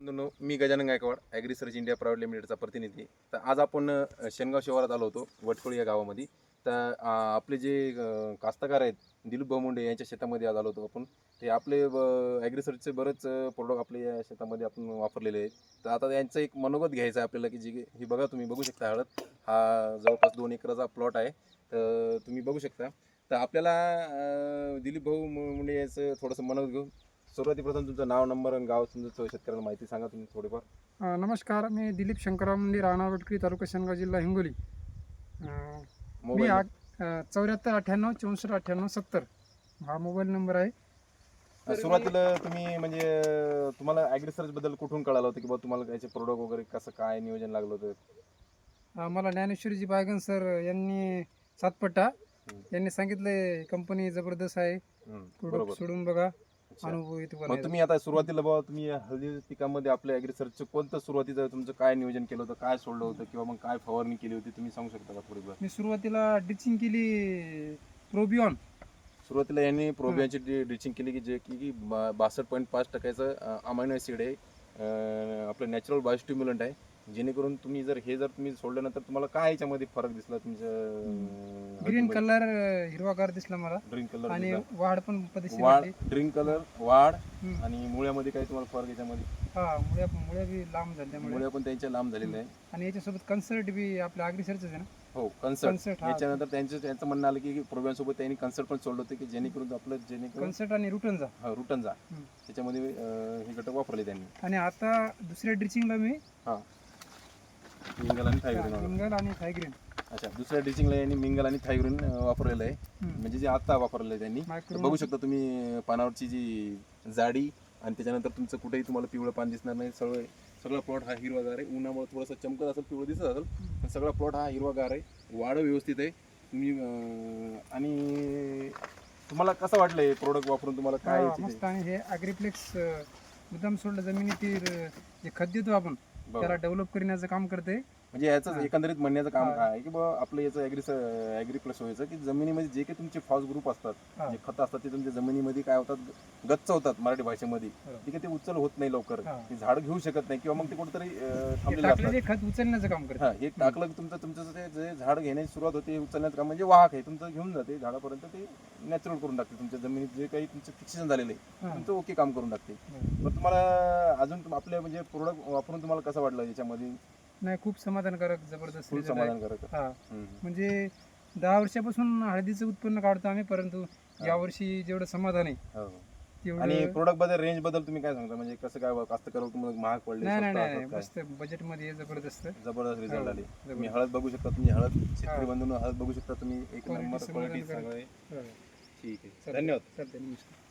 मित्रांनो, मी Gajanan Gaikwad Agri Search India private लिमिटेडचा प्रतिनिधी. तर आज आपण शेनगाव शिवारात आलो होतो वटकोळी या गावामध्ये. तर आपले जे कास्तकार आहेत दिलीप भाऊ यांच्या शेतामध्ये आज आलो होतो आपण. ते आपले ॲग्री सर्चचे बरेच प्रोडक्ट आपले या शेतामध्ये आपण वापरलेले आहेत. तर आता यांचं एक मनोगत घ्यायचं आहे आपल्याला की जी हे बघा तुम्ही बघू शकता हळद. हा जवळपास दोन एकराचा प्लॉट आहे. तर तुम्ही बघू शकता. तर आपल्याला दिलीप भाऊ मुंडे याचं थोडंसं मनोगत घेऊन सुरुवातीपासून तुमचं नाव नंबर आणि गाव तुमचं शेतकऱ्यांना माहिती सांगा तुम्ही थोडीफार. अ, नमस्कार मी दिलीप शंकरराव मुंडे राणा वटकरी तालुका शनगाव जिल्हा हिंगोली. अ, मी मोबाईल आठ चौऱ्याहत्तर अठ्ठ्याण्णव चौसष्ट अठ्ठ्याण्णव सत्तर हा मोबाईल नंबर आहे. अ, सुरुवातीला तुम्ही म्हणजे अ, तुम्हाला ॲग्री सर्च बद्दल कुठून कळालं होतं की बा तुम्हाला याचे प्रोडक्ट वगैरे कसं काय नियोजन लागलं होतं? अ, मला ज्ञानेश्वरीजी बायगन सर यांनी सातपट्टा. यांनी सांगितले कंपनी जबरदस्त आहे. हम्म, प्रोडक्ट सोडून बघा. अनुभव मग. तुम्ही आता सुरुवातीला बाबा तुम्ही हळदी पिकामध्ये आपल्या ॲग्री सर्चचं कोणतं सुरुवातीचं तुमचं काय नियोजन केलं होतं? काय सोडलं होतं? किंवा मग काय फवारणी केली होती? तुम्ही सांगू शकता का थोडीफार? मी सुरुवातीला डिचिंग केली प्रोबिऑन सुरुवातीला यांनी प्रोबियांची ड्रिचिंग केली की जे की बासष्ट पॉईंट पाच टक्क्याचं अमायनो ॲसिड आहे. अं, आपलं नॅचरल बायोस्टिम्युलंट आहे. जेणेकरून तुम्ही जर हे जर तुम्ही सोडल्यानंतर तुम्हाला काय याच्यामध्ये फरक दिसला तुमच्या ग्रीन कलर हिरवागार दिसला मला. ड्रिंक कलर आणि वाढ पण पद्धतशीर वाढ. ड्रिंक कलर वाढ हम्म. आणि मुळ्यामध्ये काय तुम्हाला फरक याच्यामध्ये? हा मुळ्या मुळ्या बी लांब झाल्या त्यामुळे. मुळ्या पण त्यांच्या लांब झालेल्या आहे आणि याच्यासोबत कन्सर्ट बी आपल्या आगरीसरच आहे ना? हो कन्सर्ट कन्सर्ट हा. याच्यानंतर त्यांचं त्यांचं म्हणणं आलं की प्रोग्राम त्यांनी कन्सर्ट पण सोडलं होतं की जेणेकरून आपलं जेणेकरून कन्सर्ट आणि रुटनचा हा रुटन जा. हम्म. त्याच्यामध्ये अं, हे घटक वापरले त्यांनी. आणि आता दुसऱ्या ड्रिचिंगला मी हा. मिंगल आणि थायग्रीन आणि अच्छा दुसऱ्या ड्रिचिंगला यांनी मिंगल आणि थायग्रीन वापरलेलं आहे. म्हणजे जे आता वापरलेलं आहे त्यांनी. तर बघू शकता तुम्ही पानावरची जी जाडी आणि त्याच्यानंतर तुमचं कुठेही तुम्हाला पिवळं पान दिसणार नाही. सगळं सगळा प्लॉट हा हिरवागार आहे. उन्हामुळे थोडासा चमकत असेल पिवळं दिसत असेल पण सगळा प्लॉट हा हिरवागार आहे. वाढ व्यवस्थित आहे. तुम्ही अं, आणि तुम्हाला कसं वाटलं हे प्रोडक्ट वापरून? तुम्हाला काय हा, याची मस्त आणि हे अग्रिप्लेक्स मुद्दाम सोडलं जमिनीतील अं, जे खत देतो आपण. त्याला डेव्हलप करण्याचं काम करते म्हणजे याचं हा. एकंदरीत म्हणण्याचं काम हा. काय आहे की बा आपलं याचं ॲग्री ॲग्री प्लस व्हायचं की जमिनीमध्ये जे काही तुमचे फॉस ग्रुप असतात हा. जे खतं असतात ते तुमच्या जमिनीमध्ये काय होतात गच्च होतात मराठी भाषेमध्ये बरोबर. ठीक आहे ते उचल होत नाही लवकर हा. ते झाड घेऊ शकत नाही किंवा मग ते कुठेतरी हे खत उचलण्याचं काम करते हा हे टाकलं की तुमचं तुमचं जे झाड घेण्याची सुरुवात होते हे उचलण्याचं काम म्हणजे वाहक आहे तुमचं घेऊन जाते झाडापर्यंत ते नॅचरल करून टाकते तुमच्या जमिनीत जे काही तुमचं फिक्सेशन झालेलं आहे हा. तुमचं ओके काम करून टाकते. पण तुम्हाला अजून तुम- आपले म्हणजे प्रोडक्ट वापरून तुम्हाला कसं वाटलं याच्यामध्ये नाही खूप समाधानकारक जबरदस्त फुल result आहे. समाधानकारक हा हम्म. म्हणजे दहा वर्षापासून हळदीचं उत्पन्न काढतो आम्ही परंतु यावर्षी जेवढं समाधान आहे हो, हो. तेवढं आणि प्रोडक्टबद्दल रेंजबद्दल तुम्ही काय सांगता म्हणजे कसं काय कास्तकार तुम्हाला महाग पडले नाही नाही स्वस्त नाही असतात काय? मस्त जबरदस्त जबरदस्त रिझल्ट हो, आले तुम्ही. हळद बघू शकता तुम्ही हळद शेतकरी. बंधूंनो हळद बघू शकता तुम्ही एक Quality नंबर क्वालिटी हो. ठीक आहे. धन्यवाद नमस्कार